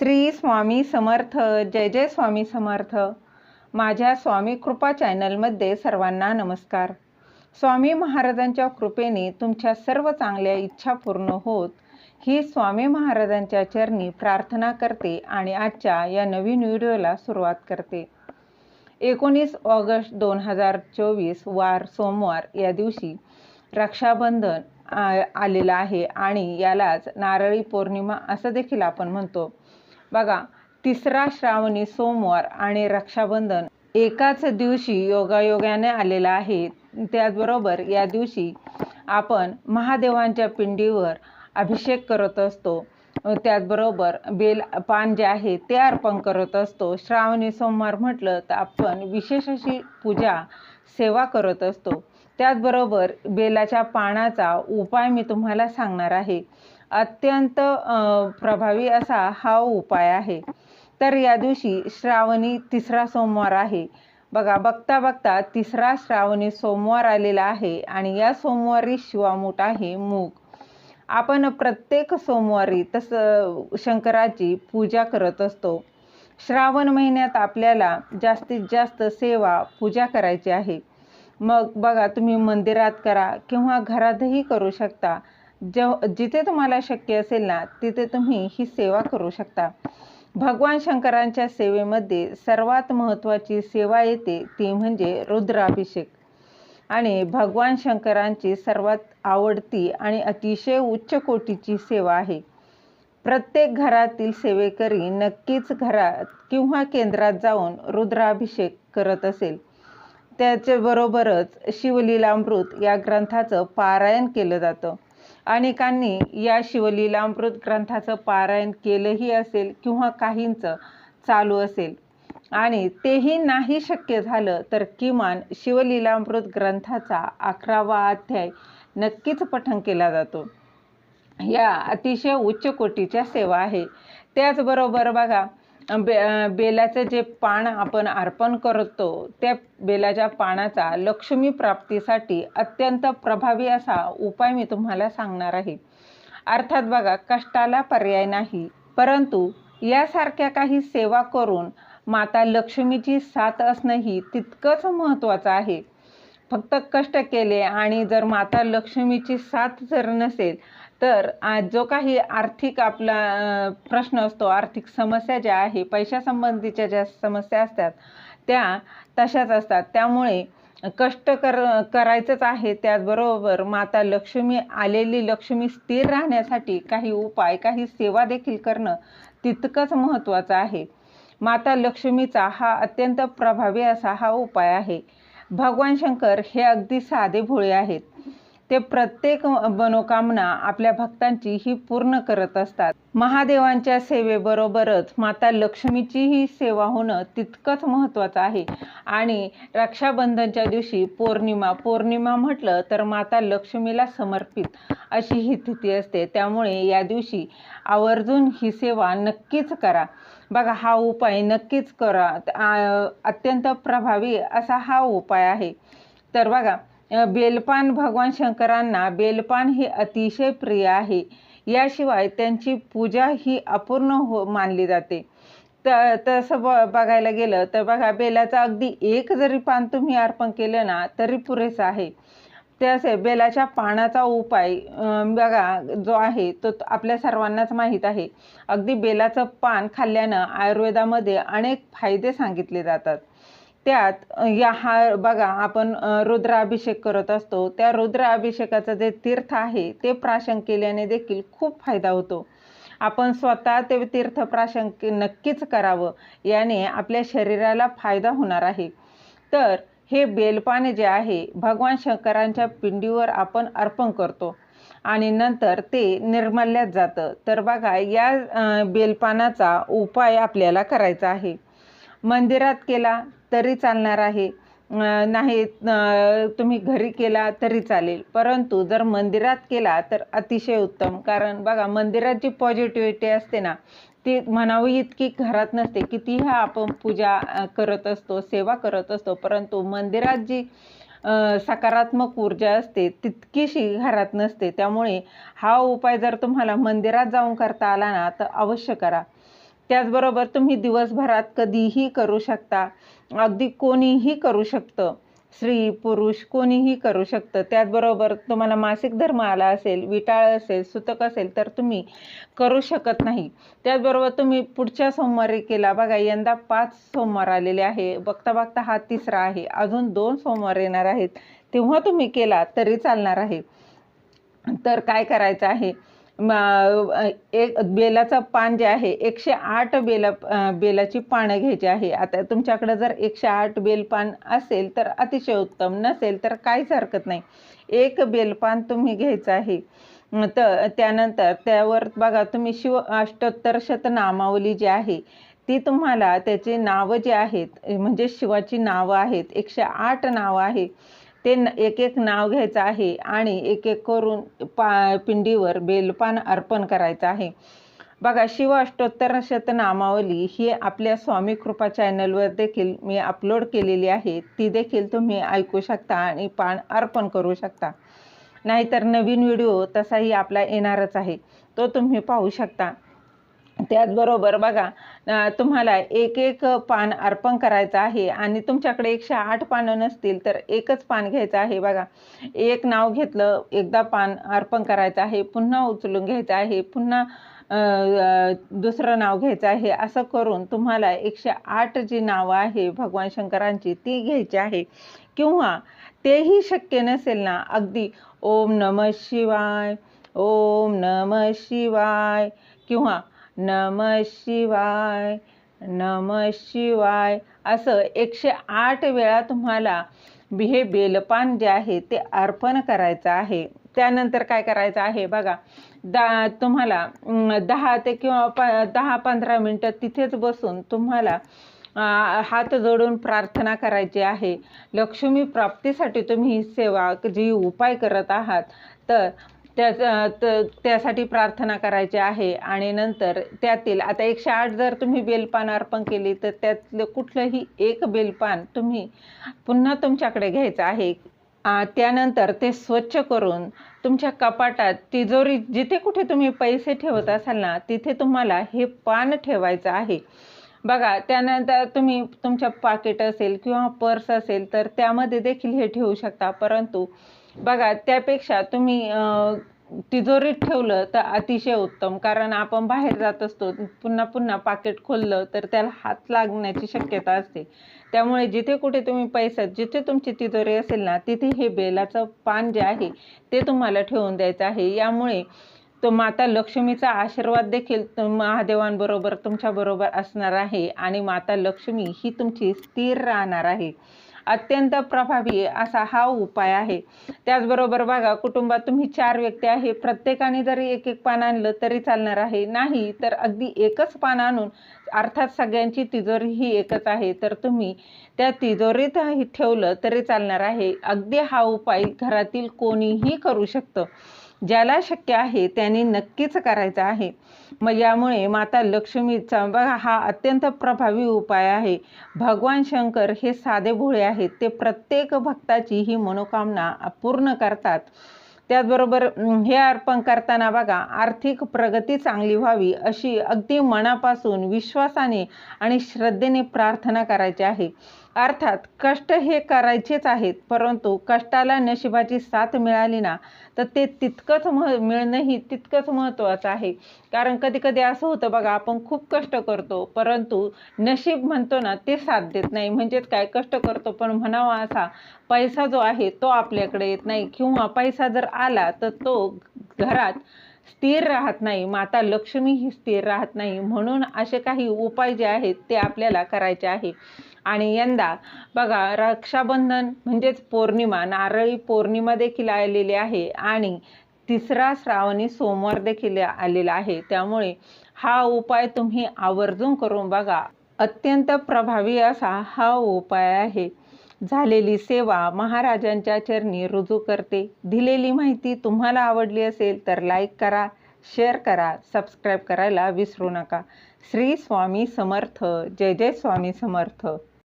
श्री स्वामी समर्थ जय जय स्वामी समर्थ. माझ्या स्वामी कृपा चॅनलमध्ये सर्वांना नमस्कार. स्वामी महाराजांच्या कृपेने तुमच्या सर्व चांगल्या इच्छा पूर्ण होत ही स्वामी महाराजांच्या चरणी प्रार्थना करते आणि आजच्या या नवीन व्हिडिओला सुरुवात करते. एकोणीस ऑगस्ट दोन हजार चोवीस वार सोमवार या दिवशी रक्षाबंधन आ- आलेलं आहे आणि यालाच नारळी पौर्णिमा असं देखील आपण म्हणतो. बघा तिसरा श्रावणी सोमवार आणि रक्षाबंधन एकाच दिवशी योगायोगाने आलेला आहे. त्याचबरोबर या दिवशी आपण महादेवांच्या पिंडीवर अभिषेक करत असतो. त्याचबरोबर बेल पान जे आहे ते अर्पण करत असतो. श्रावणी सोमवार म्हटलं तर आपण विशेष अशी पूजा सेवा करत असतो. त्याचबरोबर बेलाच्या पानाचा उपाय मी तुम्हाला सांगणार आहे. अत्यंत प्रभावी असा हा उपाय आहे. तर या दिवशी श्रावणी तिसरा सोमवार आहे. बघा बघता बघता तिसरा श्रावणी सोमवार आलेला आहे आणि या सोमवारी शिवामूठ आहे मूग. आपण प्रत्येक सोमवारी तसं शंकराची पूजा करत असतो. श्रावण महिन्यात आपल्याला जास्तीत जास्त सेवा पूजा करायची आहे. मग बघा तुम्ही मंदिरात करा किंवा घरातही करू शकता. जेव जिथे तुम्हाला शक्य असेल ना तिथे तुम्ही ही सेवा करू शकता. भगवान शंकरांच्या सेवेमध्ये सर्वात महत्त्वाची सेवा येते ती म्हणजे रुद्राभिषेक. आणि भगवान शंकरांची सर्वात आवडती आणि अतिशय उच्च कोटीची सेवा आहे. प्रत्येक घरातील सेवेकरी नक्कीच घरात किंवा केंद्रात जाऊन रुद्राभिषेक करत असेल. त्याच्याबरोबरच शिवलीलामृत या ग्रंथाचं पारायण केलं जातं. अनेकांनी या शिवलीलामृत ग्रंथाचं पारायण केलंही असेल किंवा काहींचं चालू असेल. आणि तेही नाही शक्य झालं तर किमान शिवलीलामृत ग्रंथाचा अकरावा अध्याय नक्कीच पठण केला जातो. या अतिशय उच्च कोटीच्या सेवा आहे. त्याचबरोबर बघा बे बेलाचं जे पान आपण अर्पण करतो त्या बेलाच्या पानाचा लक्ष्मी प्राप्तीसाठी अत्यंत प्रभावी असा उपाय मी तुम्हाला सांगणार आहे. अर्थात बघा कष्टाला पर्याय नाही परंतु यासारख्या काही सेवा करून माता लक्ष्मीची साथ असणंही तितकंच महत्त्वाचं आहे. फक्त कष्ट केले आणि जर माता लक्ष्मीची साथ जर नसेल तर आज जो काही आर्थिक आपला प्रश्न असतो आर्थिक समस्या ज्या आहे पैशासंबंधीच्या ज्या समस्या असतात त्या तशाच असतात. त्यामुळे कष्ट कर करायचंच आहे त्याचबरोबर माता लक्ष्मी आलेली लक्ष्मी स्थिर राहण्यासाठी काही उपाय काही सेवा देखील करणं तितकंच महत्त्वाचं आहे. माता लक्ष्मीचा हा अत्यंत प्रभावी असा हा उपाय आहे. भगवान शंकर हे अगदी साधे भोळे आहेत. ते प्रत्येक मनोकामना आपल्या भक्तांची ही पूर्ण करत असतात. महादेवांच्या सेवेबरोबरच माता लक्ष्मीचीही सेवा होणं तितकंच महत्त्वाचं आहे. आणि रक्षाबंधनच्या दिवशी पौर्णिमा पौर्णिमा म्हटलं तर माता लक्ष्मीला समर्पित अशी ही तिथी असते. त्यामुळे या दिवशी आवर्जून ही सेवा नक्कीच करा. बघा हा उपाय नक्कीच करा. अत्यंत प्रभावी असा हा उपाय आहे. तर बघा बेलपान भगवान शंकरांना बेलपान हे अतिशय प्रिय आहे. याशिवाय त्यांची पूजा ही अपूर्ण हो मानली जाते. तर तसं ब बघायला गेलं तर बघा बेलाचं अगदी एक जरी पान तुम्ही अर्पण केलं ना तरी पुरेसं आहे. त्याचे बेलाच्या पानाचा उपाय बघा जो आहे तो आपल्या सर्वांनाच माहीत आहे. अगदी बेलाचं पान खाल्ल्यानं आयुर्वेदामध्ये अनेक फायदे सांगितले जातात. त्यात या हा बघा आपण रुद्राभिषेक करत असतो. त्या रुद्राभिषेकाचं जे तीर्थ आहे ते प्राशन केल्याने देखील खूप फायदा होतो. आपण स्वतः ते तीर्थ प्राशन नक्कीच करावं. याने आपल्या शरीराला फायदा होणार आहे. तर हे बेलपान जे आहे भगवान शंकरांच्या पिंडीवर आपण अर्पण करतो. आणि नंतर ते निर्मल्यात जातं. तर बघा या बेलपानाचा उपाय आपल्याला करायचा आहे. मंदिरात केला तरी चालणार आहे. नाही तुम्ही घरी केला तरी चालेल. परंतु जर मंदिरात केला तर अतिशय उत्तम. कारण बघा मंदिरात जी पॉझिटिव्हिटी असते ना ती म्हणावी इतकी घरात नसते. कितीही आपण पूजा करत असतो सेवा करत असतो परंतु मंदिरात जी सकारात्मक ऊर्जा असते तितकीशी घरात नसते. त्यामुळे हा उपाय जर तुम्हाला मंदिरात जाऊन करता आला ना तर अवश्य करा. त्याचबरोबर तुम्ही दिवसभरात कधीही करू शकता. अगदी कोणीही करू शकतं. स्त्री पुरुष कोणीही करू शकतं. त्याचबरोबर तुम्हाला मासिक धर्म आला असेल विटाळ असेल सुतक असेल तर तुम्ही करू शकत नाही. त्याचबरोबर तुम्ही पुढच्या सोमवारी केला बघा यंदा पाच सोमवार आलेले आहे. बघता बघता हा तिसरा आहे. अजून दोन सोमवार येणार आहेत. तेव्हा तुम्ही केला तरी चालणार आहे. तर काय करायचं आहे? एक बेलाचं पान जे आहे एकशे आठ बेला बेलाची पानं घ्यायची आहे. आता तुमच्याकडं जर एकशे आठ बेलपान असेल तर अतिशय उत्तम. नसेल तर काहीच हरकत नाही. एक बेलपान तुम्ही घ्यायचं आहे. तर त्यानंतर त्यावर बघा तुम्ही शिव अष्टोत्तर शतनामावली जी आहे ती तुम्हाला त्याचे नावं जे आहेत म्हणजे शिवाची नावं आहेत एकशे आठ नावं आहे. ते एक एक नाव घ्यायचं आहे आणि एक एक करून पा पिंडीवर बेलपान अर्पण करायचं आहे. बघा शिव अष्टोत्तर शतनामावली ही आपल्या स्वामी कृपा चॅनलवर देखील मी अपलोड केलेली आहे. ती देखील तुम्ही ऐकू शकता आणि पान अर्पण करू शकता. नाहीतर नवीन व्हिडिओ तसाही आपला येणारच आहे. तो तुम्ही पाहू शकता. त्याचबरोबर बघा तुम्हाला एक एक पान अर्पण करायचं आहे आणि तुमच्याकडे एकशे आठ पानं नसतील तर एकच पान घ्यायचं आहे. बघा एक नाव घेतलं एकदा पान अर्पण करायचं आहे पुन्हा उचलून घ्यायचं आहे पुन्हा दुसरं नाव घ्यायचं आहे. असं करून तुम्हाला एकशे आठ जी नावं आहे भगवान शंकरांची ती घ्यायची आहे. किंवा तेही शक्य नसेल ना अगदी ओम नम शिवाय ओम नम शिवाय किंवा नम शिवाय नम शिवाय. असं एकशे आठ वेळा तुम्हाला हे बेलपान जे आहे ते अर्पण करायचं आहे. त्यानंतर काय करायचं आहे बघा दा तुम्हाला दहा ते किंवा प दहा पंधरा मिनटं तिथेच बसून तुम्हाला हात जोडून प्रार्थना करायची आहे. लक्ष्मी प्राप्तीसाठी तुम्ही ही सेवा जी उपाय करत आहात तर त्या त्यासाठी प्रार्थना करायची आहे आणि नंतर त्यातील आता एकशे आठ जर तुम्ही बेलपान अर्पण केली तर त्यातलं कुठलंही एक बेलपान तुम्ही पुन्हा तुमच्याकडे घ्यायचं आहे. त्यानंतर ते स्वच्छ करून तुमच्या कपाटात तिजोरी जिथे कुठे तुम्ही पैसे ठेवत असाल ना तिथे तुम्हाला हे पान ठेवायचं आहे. बघा त्यानंतर तुम्ही तुमच्या पाकिट असेल किंवा पर्स असेल तर त्यामध्ये देखील हे ठेवू शकता. परंतु बघा त्यापेक्षा तुम्ही तिजोरीत ठेवलं तर अतिशय उत्तम. कारण आपण बाहेर जात असतो पुन्हा पुन्हा पाकिट खोललं तर त्याला हात लागण्याची शक्यता असते. त्यामुळे जिथे कुठे तुम्ही पैसा जिथे तुमची तिजोरी असेल ना तिथे हे बेलाचं पान जे आहे ते तुम्हाला ठेवून द्यायचं आहे. यामुळे तो माता लक्ष्मीचा आशीर्वाद देखील महादेवांबरोबर तुमच्याबरोबर असणार आहे आणि माता लक्ष्मी ही तुमची स्थिर राहणार आहे. अत्यंत प्रभावी असा हा उपाय आहे. त्याचबरोबर बघा कुटुंबात तुम्ही चार व्यक्ती आहे. प्रत्येकाने जरी एक एक पान आणलं तरी चालणार आहे. नाही तर अगदी एकच पान आणून अर्थात सगळ्यांची तिजोरी ही एकच आहे. तर तुम्ही त्या तिजोरीत ठेवलं तरी चालणार आहे. अगदी हा उपाय घरातील कोणीही करू शकतं. ज्याला शक्य आहे त्यांनी नक्कीच करायचं आहे. मग यामुळे माता लक्ष्मीचा बघा हा अत्यंत प्रभावी उपाय आहे. भगवान शंकर हे साधे भोळे आहेत. ते प्रत्येक भक्ताची ही मनोकामना पूर्ण करतात. त्याचबरोबर हे अर्पण करताना बघा आर्थिक प्रगती चांगली व्हावी अशी अगदी मनापासून विश्वासाने आणि श्रद्धेने प्रार्थना करायची आहे. अर्थात कष्ट हे करायचेच आहेत परंतु कष्टाला नशिबाची साथ मिळाली ना तर ते तितकंच मह मिळणंही तितकंच महत्त्वाचं आहे. कारण कधी कधी असं होतं बघा आपण खूप कष्ट करतो परंतु नशीब म्हणतो ना ते साथ देत नाही. म्हणजेच काय? कष्ट करतो पण म्हणावा असा पैसा जो आहे तो आपल्याकडे येत नाही. किंवा पैसा जर आला तर तो घरात स्थिर राहत नाही. माता लक्ष्मी ही स्थिर राहत नाही. म्हणून असे काही उपाय जे आहेत ते आपल्याला करायचे आहे. आणि यंदा बघा रक्षाबंधन म्हणजेच पौर्णिमा नारळी पौर्णिमा देखील आलेली आहे आणि तिसरा श्रावणी सोमवार देखील आलेला आहे. त्यामुळे हा उपाय तुम्ही आवर्जून करून बघा. अत्यंत प्रभावी असा हा उपाय आहे. झालेली सेवा महाराजांच्या चरणी रुजू करते. दिलेली माहिती तुम्हाला आवडली असेल तर लाईक करा शेअर करा सबस्क्राईब करायला विसरू नका. श्री स्वामी समर्थ. जय जय स्वामी समर्थ.